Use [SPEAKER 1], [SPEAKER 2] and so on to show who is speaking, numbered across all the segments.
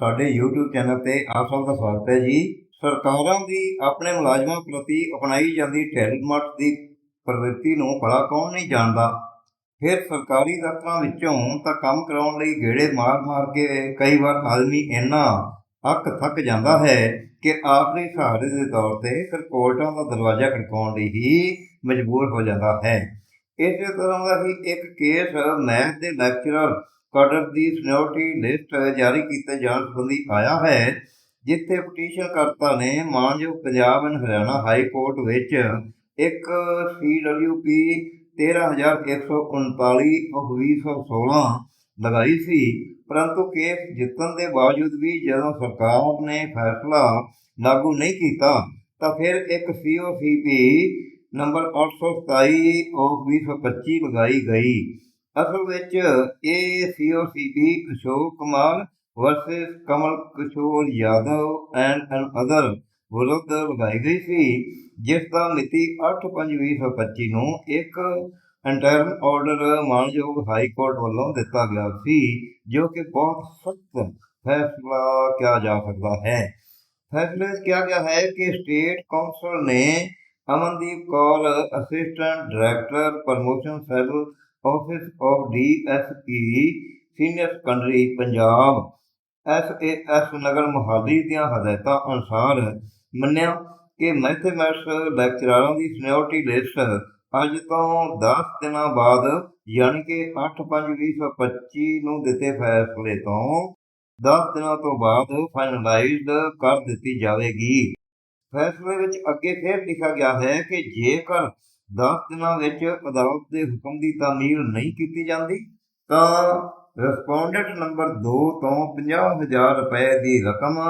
[SPEAKER 1] ਸਾਡੇ YouTube channel ਤੇ ਆਪ ਸਭ ਦਾ ਸਵਾਗਤ ਹੈ ਜੀ। ਸਰਕਾਰਾਂ ਦੀ ਆਪਣੇ ਮੁਲਾਜ਼ਮਾਂ ਪ੍ਰਤੀ ਅਪਣਾਈ ਜਾਂਦੀ ਢਿੱਲ-ਮੱਠ ਦੀ ਪ੍ਰਵਿਰਤੀ ਨੂੰ ਭਲਾ ਕੌਣ ਨਹੀਂ ਜਾਣਦਾ? ਫਿਰ ਸਰਕਾਰੀ ਦਫ਼ਤਰਾਂ ਵਿੱਚੋਂ ਤਾਂ ਕੰਮ ਕਰਾਉਣ ਲਈ ਗੇੜੇ ਮਾਰ-ਮਾਰ ਕੇ ਕਈ ਵਾਰ ਆਦਮੀ ਇੰਨਾ ਅੱਕ ਥੱਕ ਜਾਂਦਾ ਹੈ ਕਿ ਆਖਰੀ ਸਹਾਰੇ ਦੇ ਤੌਰ ਤੇ ਫਿਰ ਕੋਰਟਾਂ ਦਾ ਦਰਵਾਜ਼ਾ ਖੜਕਾਉਣ ਲਈ ਹੀ ਮਜਬੂਰ ਹੋ ਜਾਂਦਾ ਹੈ। ਇਸੇ ਤਰ੍ਹਾਂ ਦਾ ਹੀ ਇੱਕ ਕੇਸ ਮੈਥ ਦੇ ਲੈਕਚਰਰ ਕਡਰ ਦੀ ਸਿਨਿਓਰਿਟੀ ਲਿਸਟ ਜਾਰੀ ਕੀਤੇ ਜਾਣ ਸੰਬੰਧੀ ਆਇਆ ਹੈ, ਜਿੱਥੇ ਪਟੀਸ਼ਨ ਕਰਤਾ ਨੇ ਮਾਨਯੋਗ Punjab and Haryana high court ਵਿੱਚ ਇੱਕ CWP 13139 of 2016 ਲਗਾਈ ਸੀ। ਪਰੰਤੂ ਕੇਸ ਜਿੱਤਣ ਦੇ ਬਾਵਜੂਦ ਵੀ ਜਦੋਂ ਸਰਕਾਰ ਨੇ ਫੈਸਲਾ ਲਾਗੂ ਨਹੀਂ ਕੀਤਾ, ਤਾਂ ਫਿਰ ਇੱਕ COCP ਨੰਬਰ 827 of 2025 ਲਗਾਈ ਗਈ। ਅਸਲ ਵਿੱਚ ਇਹ COCP Ashok Kumar versus Kamal Kishore Yadav and another ਵਿਰੁੱਧ ਲਗਾਈ ਗਈ ਸੀ, ਜਿਸ ਦਾ ਮਿਤੀ 8/5/2025 ਨੂੰ ਇੱਕ ਇੰਟਰਮ ਆਰਡਰ ਮਾਨਯੋਗ ਹਾਈ ਕੋਰਟ ਵੱਲੋਂ ਦਿੱਤਾ ਗਿਆ ਸੀ, ਜੋ ਕਿ ਬਹੁਤ ਸਖਤ ਫੈਸਲਾ ਕਿਹਾ ਜਾ ਸਕਦਾ ਹੈ। ਫੈਸਲੇ 'ਚ ਕਿਹਾ ਗਿਆ ਹੈ ਕਿ ਸਟੇਟ ਕਾਉਂਸਲ ਨੇ Amandeep Kaur assistant director promotion cell office of DSP senior secondary Punjab SAS Nagar Mohali ਦੀਆਂ ਹਦਾਇਤਾਂ ਅਨੁਸਾਰ ਮੰਨਿਆ ਕਿ ਮੈਥਮੈਟਿਕਸ ਲੈਕਚਰਾਰਾਂ ਦੀ ਸਿਨਿਓਰਿਟੀ ਲਿਸਟ ਅੱਜ ਤੋਂ 10 ਦਿਨਾਂ ਬਾਅਦ, ਯਾਨੀ ਕਿ 8/5/2025 ਨੂੰ ਦਿੱਤੇ ਫੈਸਲੇ ਤੋਂ 10 ਦਿਨਾਂ ਤੋਂ ਬਾਅਦ ਫਾਈਨਲਾਈਜ਼ਡ ਕਰ ਦਿੱਤੀ ਜਾਵੇਗੀ। ਫੈਸਲੇ ਵਿੱਚ ਅੱਗੇ ਫਿਰ ਲਿਖਿਆ ਗਿਆ ਹੈ ਕਿ ਜੇਕਰ ਦਸ ਦਿਨਾਂ ਵਿੱਚ ਅਦਾਲਤ ਦੇ ਹੁਕਮ ਦੀ ਤਾਮੀਲ ਨਹੀਂ ਕੀਤੀ ਜਾਂਦੀ, ਤਾਂ ਰਿਸਪੋਂਡੈਂਟ ਨੰਬਰ 2 ਤੋਂ 50000 ਰੁਪਏ ਦੀ ਰਕਮ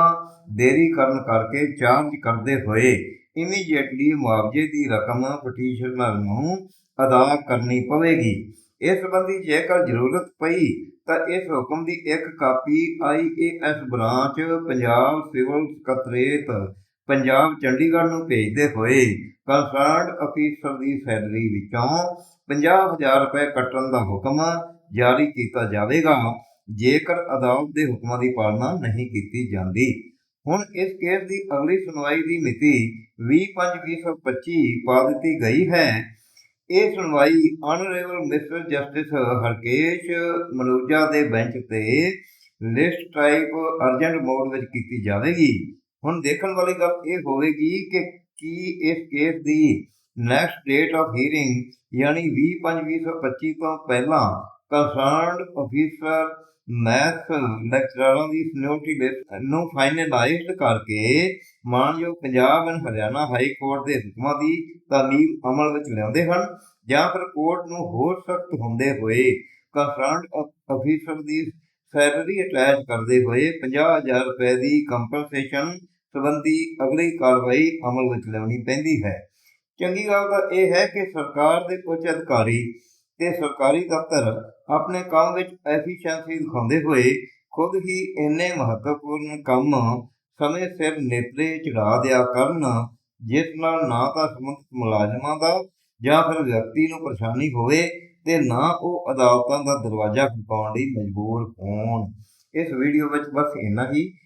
[SPEAKER 1] ਦੇਰੀ ਕਰਨ ਕਰਕੇ ਚਾਰਜ ਕਰਦੇ ਹੋਏ ਇਮੀਡੀਏਟਲੀ ਮੁਆਵਜ਼ੇ ਦੀ ਰਕਮ ਪਟੀਸ਼ਨਰ ਨੂੰ ਅਦਾ ਕਰਨੀ ਪਵੇਗੀ। ਇਸ ਸੰਬੰਧੀ ਜੇਕਰ ਜ਼ਰੂਰਤ ਪਈ, ਤਾਂ ਇਸ ਹੁਕਮ ਦੀ ਇੱਕ copy IAS branch Punjab civil ਸਕੱਤਰੇਤ, ਪੰਜਾਬ ਚੰਡੀਗੜ੍ਹ ਨੂੰ ਭੇਜਦੇ ਹੋਏ ਕੰਸਰਨਡ ਅਫੀਸਰ ਦੀ ਸੈਲਰੀ ਵਿੱਚੋਂ 50000 ਰੁਪਏ ਕੱਟਣ ਦਾ ਹੁਕਮ ਜਾਰੀ ਕੀਤਾ ਜਾਵੇਗਾ, ਜੇਕਰ ਅਦਾਲਤ ਦੇ ਹੁਕਮਾਂ ਦੀ ਪਾਲਣਾ ਨਹੀਂ ਕੀਤੀ ਜਾਂਦੀ। ਹੁਣ ਇਸ ਕੇਸ ਦੀ ਅਗਲੀ ਸੁਣਵਾਈ ਦੀ ਮਿਤੀ 20/5/2025 ਪਾ ਦਿੱਤੀ ਗਈ ਹੈ। ਇਹ ਸੁਣਵਾਈ honourable mister justice Harkesh Manuja ਦੇ ਬੈਂਚ ਤੇ ਲਿਸਟ ਟਾਈਪ ਅਰਜੈਂਟ ਮੋਡ ਵਿੱਚ ਕੀਤੀ ਜਾਵੇਗੀ। ਹੁਣ ਦੇਖਣ ਵਾਲੀ ਗੱਲ ਇਹ ਹੋਵੇਗੀ ਕਿ ਕੀ ਇਸ ਕੇਸ ਦੀ ਨੈਕਸਟ ਡੇਟ ਆਫ ਹੀਅਰਿੰਗ ਯਾਨੀ 20/5/2025 ਤੋਂ ਪਹਿਲਾਂ ਕੰਸਰਨਡ ਅਫੀਸਰ ਮੈਥ ਲੈਕਚਰਾਰਾਂ ਦੀ ਸਿਨਿਓਰਿਟੀ ਲਿਸਟ ਨੂੰ ਫਾਈਨਲਾਈਜ਼ਡ ਕਰਕੇ ਮਾਨਯੋਗ Punjab and Haryana high court ਦੇ ਹੁਕਮਾਂ ਦੀ ਤਾਲੀਮ ਅਮਲ ਵਿੱਚ ਲਿਆਉਂਦੇ ਹਨ ਜਾਂ ਫਿਰ ਕੋਰਟ ਨੂੰ ਹੋਰ ਸਖਤ ਹੁੰਦੇ ਹੋਏ ਕੰਸਰਨਡ ਅਫੀਸਰ ਦੀ ਸੈਲਰੀ ਅਟੈਚ ਕਰਦੇ ਹੋਏ 50000 ਰੁਪਏ ਦੀ ਕੰਪਨਸੇਸ਼ਨ ਸੰਬੰਧੀ ਅਗਲੀ ਕਾਰਵਾਈ ਅਮਲ ਵਿੱਚ ਲਿਆਉਣੀ ਪੈਂਦੀ ਹੈ। ਚੰਗੀ ਗੱਲ ਤਾਂ ਇਹ ਹੈ ਕਿ ਸਰਕਾਰ ਦੇ ਉੱਚ ਅਧਿਕਾਰੀ ਤੇ ਸਰਕਾਰੀ ਦਫ਼ਤਰ ਆਪਣੇ ਕੰਮ ਵਿੱਚ ਐਫੀਸ਼ੀਐਂਸੀ ਦਿਖਾਉਂਦੇ ਹੋਏ ਖੁਦ ਹੀ ਇੰਨੇ ਮਹੱਤਵਪੂਰਨ ਕੰਮ ਸਮੇਂ ਸਿਰ ਨੇਪਰੇ ਚੜਾ ਦਿਆ ਕਰਨ, ਜਿਸ ਨਾਲ ਨਾ ਤਾਂ ਸੰਬੰਧਿਤ ਮੁਲਾਜ਼ਮਾਂ ਦਾ ਜਾਂ ਫਿਰ ਵਿਅਕਤੀ ਨੂੰ ਪਰੇਸ਼ਾਨੀ ਹੋਵੇ ਤੇ ਨਾ ਉਹ ਅਦਾਲਤਾਂ ਦਾ ਦਰਵਾਜ਼ਾ ਖੜਕਾਉਣ ਲਈ ਮਜਬੂਰ ਹੋਣ। ਇਸ ਵੀਡੀਓ ਵਿੱਚ ਬਸ ਇੰਨਾ ਹੀ।